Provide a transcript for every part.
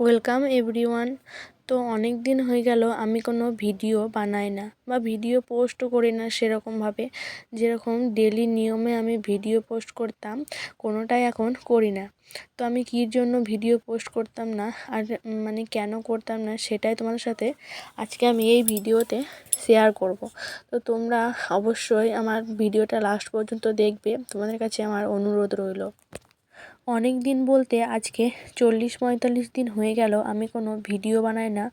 Welcome everyone তো অনেক দিন হয়ে গেল, আমি কোনো ভিডিও বানাই না বা ভিডিও পোস্টও করি না সেরকমভাবে। যেরকম ডেলি নিয়মে আমি ভিডিও পোস্ট করতাম, কোনোটাই এখন করি না। তো আমি কীর জন্য ভিডিও পোস্ট করতাম না আর মানে কেন করতাম না সেটাই তোমাদের সাথে আজকে আমি এই ভিডিওতে শেয়ার করব। তো তোমরা অবশ্যই আমার ভিডিওটা লাস্ট পর্যন্ত দেখবে, তোমাদের কাছে আমার অনুরোধ রইল। অনেক দিন বলতে আজকে চল্লিশ পঁয়তাল্লিশ দিন হয়ে গেল, আমি কোনো ভিডিও বানাই না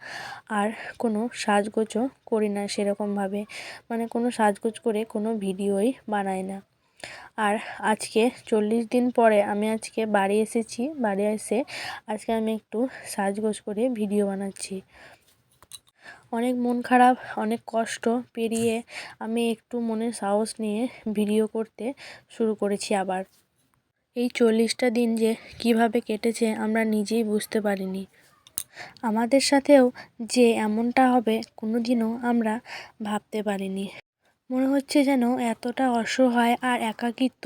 আর কোনো সাজগোজও করি না সেরকমভাবে। মানে কোনো সাজগোজ করে কোনো ভিডিওই বানাই না। আর আজকে চল্লিশ দিন পরে আমি আজকে বাড়ি এসেছি, বাড়ি এসে আজকে আমি একটু সাজগোজ করে ভিডিও বানাচ্ছি। অনেক মন খারাপ, অনেক কষ্ট পেরিয়ে আমি একটু মনে সাহস নিয়ে ভিডিও করতে শুরু করেছি আবার। এই চল্লিশটা দিন যে কীভাবে কেটেছে আমরা নিজেই বুঝতে পারিনি। আমাদের সাথেও যে এমনটা হবে কোনো দিনও আমরা ভাবতে পারিনি। মনে হচ্ছে যেন এতটা অসহায় আর একাকিত্ব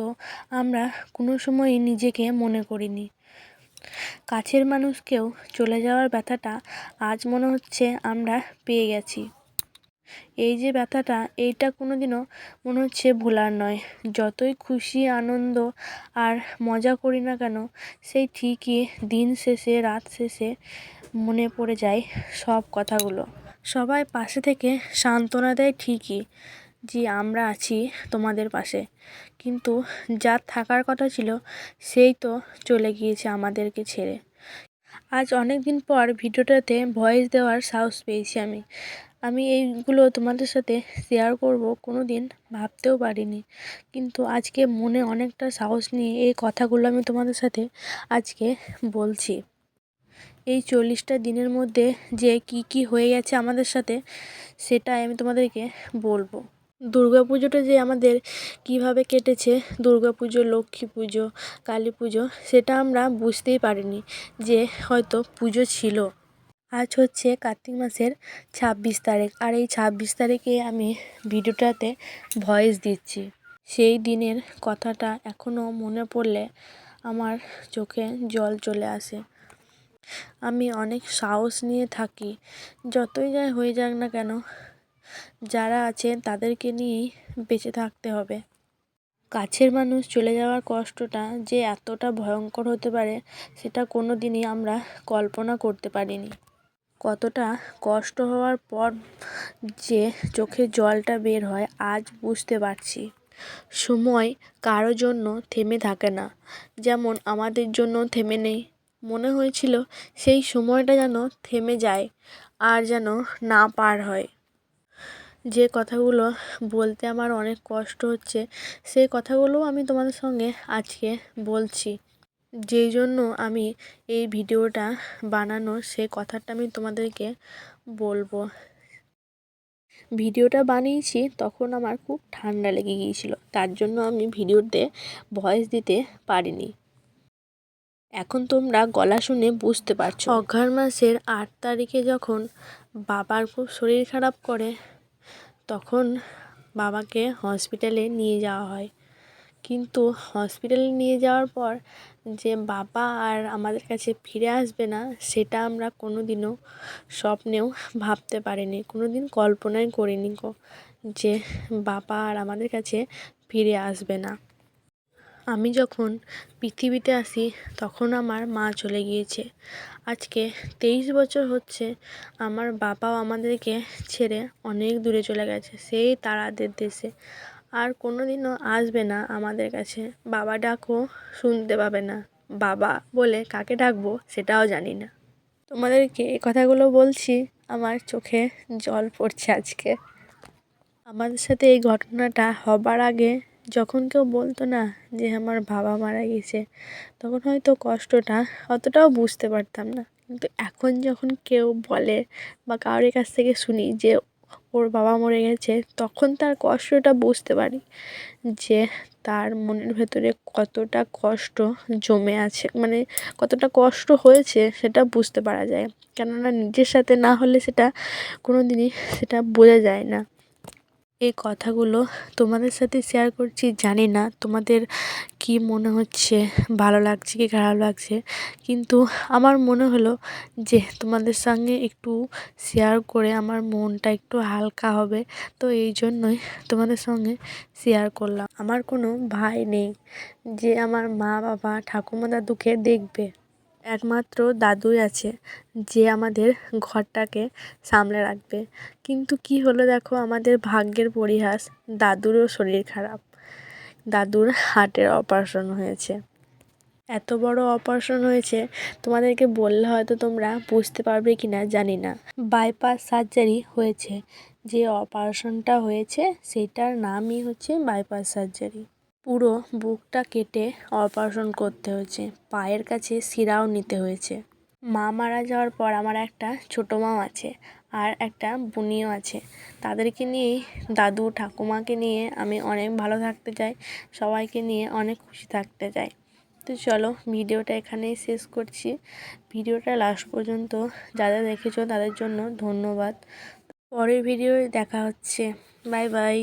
আমরা কোনো সময়ই নিজেকে মনে করিনি। কাছের মানুষকেও চলে যাওয়ার ব্যথাটা আজ মনে হচ্ছে আমরা পেয়ে গেছি। এই যে ব্যথাটা, এইটা কোনো দিনও মনে হচ্ছে ভোলার নয়। যতই খুশি, আনন্দ আর মজা করি না কেন, সেই ঠিকই দিন শেষে, রাত শেষে মনে পড়ে যায় সব কথাগুলো। সবাই পাশে থেকে সান্ত্বনা দেয় ঠিকই যে আমরা আছি তোমাদের পাশে। কিন্তু যার থাকার কথা ছিল, সেই তো চলে গিয়েছে আমাদেরকে ছেড়ে। আজ অনেক দিন পর ভিডিওটাতে ভয়েস দেওয়ার সাহস পেয়েছি আমি। আমি এইগুলো তোমাদের সাথে শেয়ার করব কোনো দিন ভাবতেও পারিনি। কিন্তু আজকে মনে অনেকটা সাহস নিয়ে এই কথাগুলো আমি তোমাদের সাথে আজকে বলছি। এই চল্লিশটা দিনের মধ্যে যে কি কি হয়ে গেছে আমাদের সাথে, সেটাই আমি তোমাদেরকে বলব। পুজোটা যে আমাদের কীভাবে কেটেছে পুজো, লক্ষ্মী পুজো, কালী পুজো, সেটা আমরা বুঝতেই পারিনি যে হয়তো পুজো ছিল। আজ হচ্ছে কার্তিক মাসের ছাব্বিশ তারিখ। আর এই ছাব্বিশ তারিখে আমি ভিডিওটাতে ভয়েস দিচ্ছি। সেই দিনের কথাটা এখনও মনে পড়লে আমার চোখে জল চলে আসে। আমি অনেক সাহস নিয়ে থাকি, যতই যাই হয়ে যাক না কেন, যারা আছে তাদেরকে নিয়েই বেঁচে থাকতে হবে। কাছের মানুষ চলে যাওয়ার কষ্টটা যে এতটা ভয়ঙ্কর হতে পারে, সেটা কোনো দিনই আমরা কল্পনা করতে পারিনি। কতটা কষ্ট হওয়ার পর যে চোখে জলটা বের হয়, আজ বুঝতে পারছি। সময় কারও জন্য থেমে থাকে না। যেমন আমাদের জন্য থেমে নেই। মনে হয়েছিল সেই সময়টা যেন থেমে যায়, আর যেন না পার হয়। যে কথাগুলো বলতে আমার অনেক কষ্ট হচ্ছে সেই কথাগুলোও আমি তোমাদের সঙ্গে আজকে বলছি। যেই জন্য আমি এই ভিডিওটা বানানো সেই কথাটা আমি তোমাদেরকে বলব। ভিডিওটা বানিয়েছি, তখন আমার খুব ঠান্ডা লেগে গিয়েছিল, তার জন্য আমি ভিডিওতে ভয়েস দিতে পারিনি। এখন তোমরা গলা শুনে বুঝতে পারছ। অঘ্রাণ মাসের আট তারিখে যখন বাবার খুব শরীর খারাপ করে, তখন বাবাকে হসপিটালে নিয়ে যাওয়া হয়। কিন্তু হসপিটালে নিয়ে যাওয়ার পর যে বাবা আর আমাদের কাছে ফিরে আসবে না, সেটা আমরা কোনো দিনও স্বপ্নেও ভাবতে পারিনি কোনো দিন কল্পনাই করিনি গো যে বাবা আর আমাদের কাছে ফিরে আসবে না। আমি যখন পৃথিবীতে আসি, তখন আমার মা চলে গিয়েছে। আজকে তেইশ বছর হচ্ছে আমার বাবাও আমাদেরকে ছেড়ে অনেক দূরে চলে গেছে, সেই তারাদের দেশে। আর কোনো দিনও আসবে না আমাদের কাছে। বাবা ডাকও শুনতে পাবে না। বাবা বলে কাকে ডাকবো সেটাও জানি না। তোমাদেরকে এই কথাগুলো বলছি, আমার চোখে জল পড়ছে আজকে। আমাদের সাথে এই ঘটনাটা হবার আগে যখন কেউ বলতো না যে আমার বাবা মারা গেছে, তখন হয়তো কষ্টটা অতটাও বুঝতে পারতাম না। কিন্তু এখন যখন কেউ বলে বা কারোর কাছ থেকে শুনি যে ওর বাবা মরে গেছে, তখন তার কষ্টটা বুঝতে পারি যে তার মনের ভেতরে কতটা কষ্ট জমে আছে মানে কতটা কষ্ট হয়েছে সেটা বুঝতে পারা যায়। কেননা নিজের সাথে না হলে সেটা কোনো দিনই সেটা বোঝা যায় না। এই কথাগুলো তোমাদের সাথে শেয়ার করছি, জানি না তোমাদের কি মনে হচ্ছে, ভালো লাগছে কি খারাপ লাগছে। কিন্তু আমার মনে হলো যে তোমাদের সঙ্গে একটু শেয়ার করে আমার মনটা একটু হালকা হবে, তো এই জন্যই তোমাদের সঙ্গে শেয়ার করলাম। আমার কোনো ভাই নেই যে আমার মা বাবা ঠাকুমা দাদুকে দেখবে। একমাত্র দাদুই আছে, যে আমাদের ঘরটাকে সামলে রাখবে। কিন্তু কি হলো দেখো, আমাদের ভাগ্যের পরিহাস, দাদুরও শরীর খারাপ। দাদুর হার্টের অপারেশন হয়েছে। এত বড় অপারেশন হয়েছে, তোমাদেরকে বললে হয়তো তোমরা বুঝতে পারবে কি না জানি না। বাইপাস সার্জারি হয়েছে। যে অপারেশনটা হয়েছে, সেটার নামই হচ্ছে বাইপাস সার্জারি। পুরো বুকটা কেটে অপারেশন করতে হয়েছে। পায়ের কাছে শিরাও নিতে হয়েছে। মা মারা যাওয়ার পর আমার একটা ছোটো মাও আছে আর একটা বুনিও আছে। তাদেরকে নিয়েই, দাদু, ঠাকুমাকে নিয়ে আমি অনেক ভালো থাকতে চাই সবাইকে নিয়ে অনেক খুশি থাকতে চাই তো চলো, ভিডিওটা এখানেই শেষ করছি। ভিডিওটা লাস্ট পর্যন্ত যারা দেখেছ তাদের জন্য ধন্যবাদ। পরের ভিডিওয় দেখা হচ্ছে। Bye bye.